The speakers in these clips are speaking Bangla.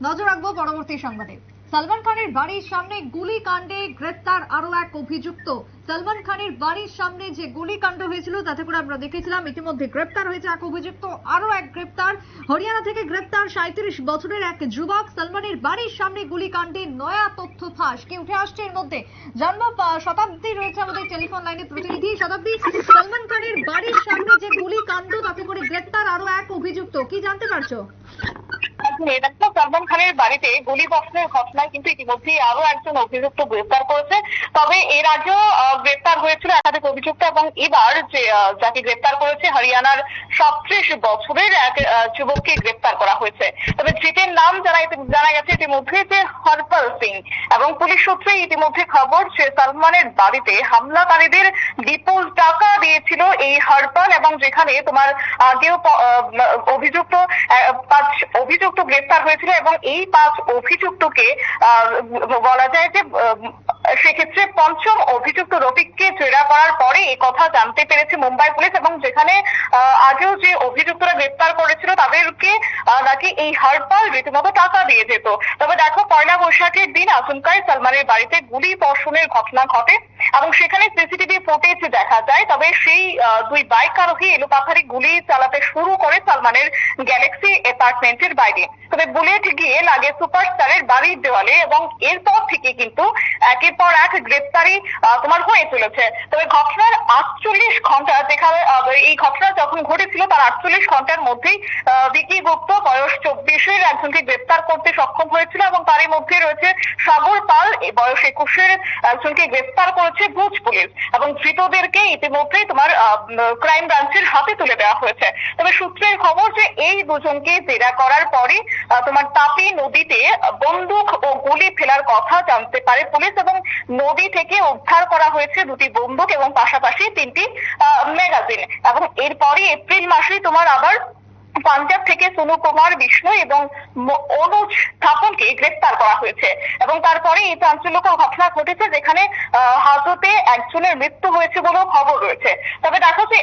নজর রাখব পরবর্তী সংবাদে। সালমান খানের বাড়ির সামনে গুলি কাণ্ডে গ্রেপ্তার আরও এক অভিযুক্ত। সালমান খানের বাড়ির সামনে যে গুলিকাণ্ড হয়েছিল, তাতে করে আমরা দেখেছিলাম ইতিমধ্যে গ্রেপ্তার হয়েছে এক অভিযুক্ত আরও এক গ্রেপ্তার। হরিয়ানা থেকে গ্রেপ্তার সাঁত্রিশ বছরের এক যুবক। সালমানের বাড়ির সামনে গুলিকাণ্ডে নয়া তথ্য ফাঁস। কি উঠে আসছে এর মধ্যে? জানব শতাব্দী রয়েছে আমাদের টেলিফোন লাইনে প্রতিনিধি। শতাব্দী, সালমান খানের বাড়ির সামনে যে গুলিকাণ্ড, তাতে করে গ্রেপ্তার আরও এক অভিযুক্ত। কি জানতে পারছ? দেখো সালমান খানের বাড়িতে গুলি বর্ষণের ঘটনায় কিন্তু ইতিমধ্যেই আরও একজন অভিযুক্ত গ্রেপ্তার করেছে। তবে এর আগেও গ্রেপ্তার হয়েছিল একাধিক অভিযুক্ত এবং এবার যে যাকে গ্রেপ্তার করেছে হরিয়ানার সবত্রিশ বছরের এক যুবককে গ্রেপ্তার করা হয়েছে। তবে ধৃতের নাম জানা জানা গেছে ইতিমধ্যে যে হরপাল সিং এবং পুলিশ সূত্রে ইতিমধ্যে খবর যে সালমানের বাড়িতে হামলাকারীদের বিপুল টাকা দিয়েছিল এই হরপাল এবং যেখানে তোমার আগেও অভিযুক্ত পাঁচ অভিযুক্ত গ্রেপ্তার হয়েছিল এবং এই পাঁচ অভিযুক্তকে বলা যায় যে সেক্ষেত্রে পঞ্চম অভিযুক্ত রফিককে জেরা করার পরে এই কথা জানতে পেরেছে মুম্বাই পুলিশ এবং যেখানে আগেও যে অভিযুক্তরা গ্রেপ্তার করেছিল তাদেরকে নাকি এই হরপাল রীতিমতো টাকা দিয়ে যেত। তবে দেখো, পয়লা বৈশাখের দিন আচমকায় সালমানের বাড়িতে গুলি বর্ষণের ঘটনা ঘটে এবং সেখানে সিসিটিভি ফুটেজ দেখা যায়। তবে সেই দুই বাইক আরোহী এলোপাথারি গুলি চালাতে শুরু করে সালমানের গ্যালাক্সি অ্যাপার্টমেন্টের বাইরে। তবে বুলেট গিয়ে লাগে সুপারস্টারের বাড়ির দেওয়ালে এবং এরপর থেকে কিন্তু একের পর এক গ্রেপ্তারি তোমার হয়ে চলেছে। তবে ঘটনার আটচল্লিশ ঘণ্টা যেখানে এই ঘটনা যখন ঘটেছিল, তার আটচল্লিশ ঘণ্টার মধ্যেই ভিকি গুপ্ত বয়স চব্বিশের একজনকে গ্রেপ্তার করতে সক্ষম হয়েছিল এবং তারই মধ্যে রয়েছে সাগর পাল বয়স একুশের একজনকে গ্রেপ্তার করেছে ভুজ পুলিশ এবং ধৃতদেরকে ইতিমধ্যেই তোমার ক্রাইম ব্রাঞ্চের হাতে তুলে দেওয়া হয়েছে। তবে সূত্রের খবর যে এই দুজনকে জেরা করার পরে তোমার তাপি নদীতে বন্দুক ও গুলি ফেলার কথা জানতে পারে পুলিশ এবং নদী থেকে উদ্ধার করা হয়েছে দুটি বন্দুক এবং পাশাপাশি তিনটি ম্যাগাজিন এবং এরপরে এপ্রিল মাসেই তোমার আবার পাঞ্জাব থেকে সোনু কুমার বিষ্ণু এবং অনুজ থাপনকে গ্রেপ্তার করা হয়েছে এবং তারপরে এই চাঞ্চল্যকর ঘটনা ঘটেছে যেখানে হাজতে একজনের মৃত্যু হয়েছে বলেও খবর রয়েছে। তবে দেখো যে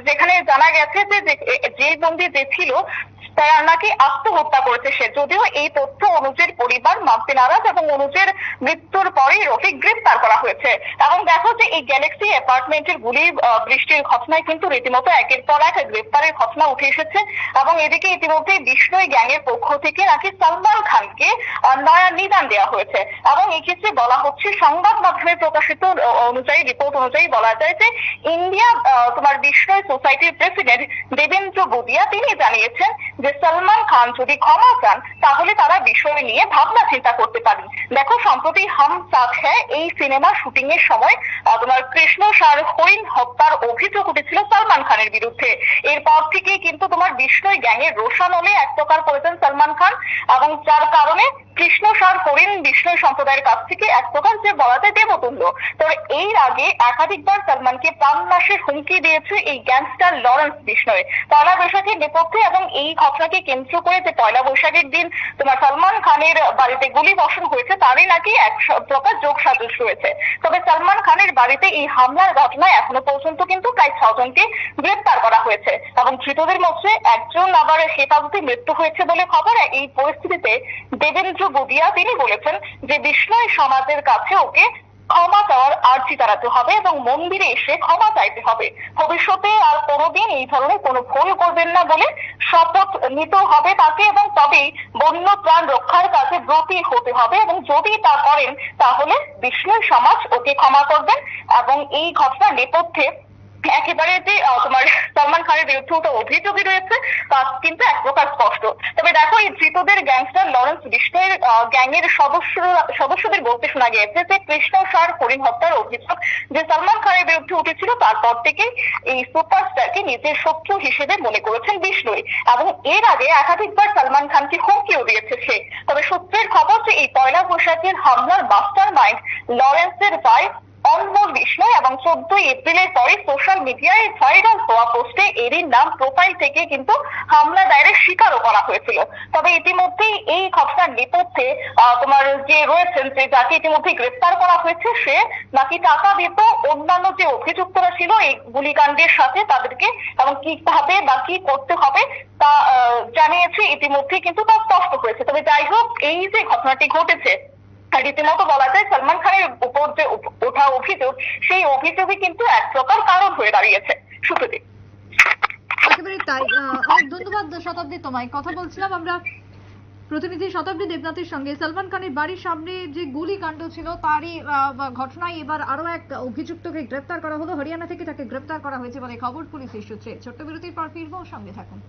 যেখানে জানা গেছে যে, যে- যে বন্দি যে ছিল তারা নাকি আত্মহত্যা করেছে সে। যদিও এই তথ্য অনুজের পরিবার মানতে নারাজ এবং অনুজের মৃত্যুর পরেই রফিক গ্রেপ্তার করা হয়েছে। এবং দেখো যে এই গ্যালাক্সি অ্যাপার্টমেন্টের গুলি বৃষ্টির ঘটনায় কিন্তু রীতিমতো একের পর এক গ্রেপ্তারের ঘটনা উঠে এসেছে। এবং এদিকে ইতিমধ্যে বিষ্ণুই গ্যাংয়ের পক্ষ থেকে নাকি সালমান খানকে নয়া নিদান দেওয়া হয়েছে। এবং এক্ষেত্রে বলা হচ্ছে, সংবাদ মাধ্যমে প্রকাশিত অনুযায়ী, রিপোর্ট অনুযায়ী বলা যায় যে ইন্ডিয়া তোমার বিষ্ণুই সোসাইটির প্রেসিডেন্ট দেবেন্দ্র বুদিয়া, তিনি জানিয়েছেন যে সালমান খান যদি ক্ষমা চান, তাহলে তারা বিষয় নিয়ে ভাবনা চিন্তা করতে পারেন। দেখো, সম্প্রতি হাম সাথ হ্যাঁ এই সিনেমা শুটিং এর সময় তোমার কৃষ্ণ সার হরিণ হত্যার অভিযোগ উঠেছিল সলমান খানের বিরুদ্ধে। এরপর থেকে কিন্তু তোমার বিষ্ণুই রোশন রোশানলে এক প্রকার করেছেন সালমান খান এবং যার কারণে কৃষ্ণ সার হরিণ বিষ্ণু সম্প্রদায়ের কাছ থেকে এক প্রকার যে বলা যায় দেবতুল্য, তবে এর আগে একাধিকবার সালমানকে প্রাণনাশের হুমকি দিয়েছে এই গ্যাংস্টার লরেন্স বিষ্ণয় পয়লা বৈশাখের নেপথ্যে এবং এই ঘটনাকে কেন্দ্র করে যে পয়লা বৈশাখের দিন তোমার সালমান খানের বাড়িতে গুলি বর্ষণ হয়েছে, তারই নাকি এক প্রকার যোগ সাজস রয়েছে। তবে সালমান খানের বাড়িতে এই হামলার ঘটনায় এখনও পর্যন্ত কিন্তু প্রায় ছজনকে গ্রেপ্তার করা হয়েছে এবং ধৃতদের মধ্যে একজন আবার হেফাজতে মৃত্যু হয়েছে বলে খবর। এই পরিস্থিতিতে দেবেন্দ্র বুদিয়া তিনি বলেছেন যে বিষ্ণয় সমাজের কাছে ওকে ক্ষমা চাওয়ার আর্জি দাঁড়াতে হবে এবং মন্দিরে এসে ক্ষমা চাইতে হবে। ভবিষ্যতে আর কোনোদিন এই ধরনের কোনো ভুল করবেন না বলে শপথ নিতে হবে তাকে এবং তবেই বন্য প্রাণ রক্ষার কাজে ব্রতী হতে হবে এবং যদি তা করেন তাহলে বিষ্ণু সমাজ ওকে ক্ষমা করবেন এবং এই ঘটনার নেপথ্যে একেবারে যে তোমার সালমান খানের বিরুদ্ধে তো অভিযোগই রয়েছে, তা কিন্তু এক প্রকার স্পষ্ট। তবে দেখো, এই ধৃতদের গ্যাংস্টার লরেন্স বিষ্ণুর গ্যাংয়ের সদস্য সদস্যদের বলতে শোনা গিয়েছে যে, কৃষ্ণ সার হরিণ হত্যার অভিযোগ যে সালমান খানের বিরুদ্ধে উঠেছিল, তারপর থেকে এই সুপারস্টারকে নিজের শত্রু হিসেবে মনে করেছেন বিষ্ণুই। এবং এর আগে একাধিকবার সালমান খানকে হুমকিও দিয়েছে সে। তবে সূত্রের খবর যে, এই পয়লা বৈশাখের হামলার মাস্টার মাইন্ড লরেন্সের ভাই অনমোল বিষ্ণয় এবং চোদ্দই এপ্রিলের পরে সোশ্যাল মিডিয়ায় ভাইরাল হওয়া পোস্টে এরই নাম প্রোফাইল থেকে কিন্তু হামলা দায়েরের শিকারও করা হয়েছিল। তবে ইতিমধ্যেই এই ঘটনার নেপথ্যে তোমার যে রয়েছেন, যে যাকে ইতিমধ্যে গ্রেপ্তার করা হয়েছে, সে নাকি টাকা দিত অন্যান্য যে অভিযুক্তরা ছিল এই গুলিকাণ্ডের সাথে তাদেরকে এবং কীভাবে বা কি করতে হবে তা জানিয়েছে ইতিমধ্যে কিন্তু তা স্পষ্ট হয়েছে। তবে যাই হোক, এই যে ঘটনাটি ঘটেছে রীতিমতো বলা যায় সলমান খানের উপর যে ওঠা অভিযোগ, সেই অভিযোগই কিন্তু এক প্রকার কারণ হয়ে দাঁড়িয়েছে। সুপ্রদীপ একেবারে তাই। অনেক ধন্যবাদ শতাব্দী তোমায়। কথা বলছিলাম আমরা প্রতিনিধি শতাব্দী দেবনাথের সঙ্গে। সালমান খানের বাড়ির সামনে যে গুলিকাণ্ড ছিল, তারই ঘটনায় এবার আরও এক অভিযুক্তকে গ্রেপ্তার করা হলো। হরিয়ানা থেকে তাকে গ্রেপ্তার করা হয়েছে বলে খবর পুলিশের সূত্রে ছোট্ট বিরতির পর ফিরবো, সঙ্গে থাকুন।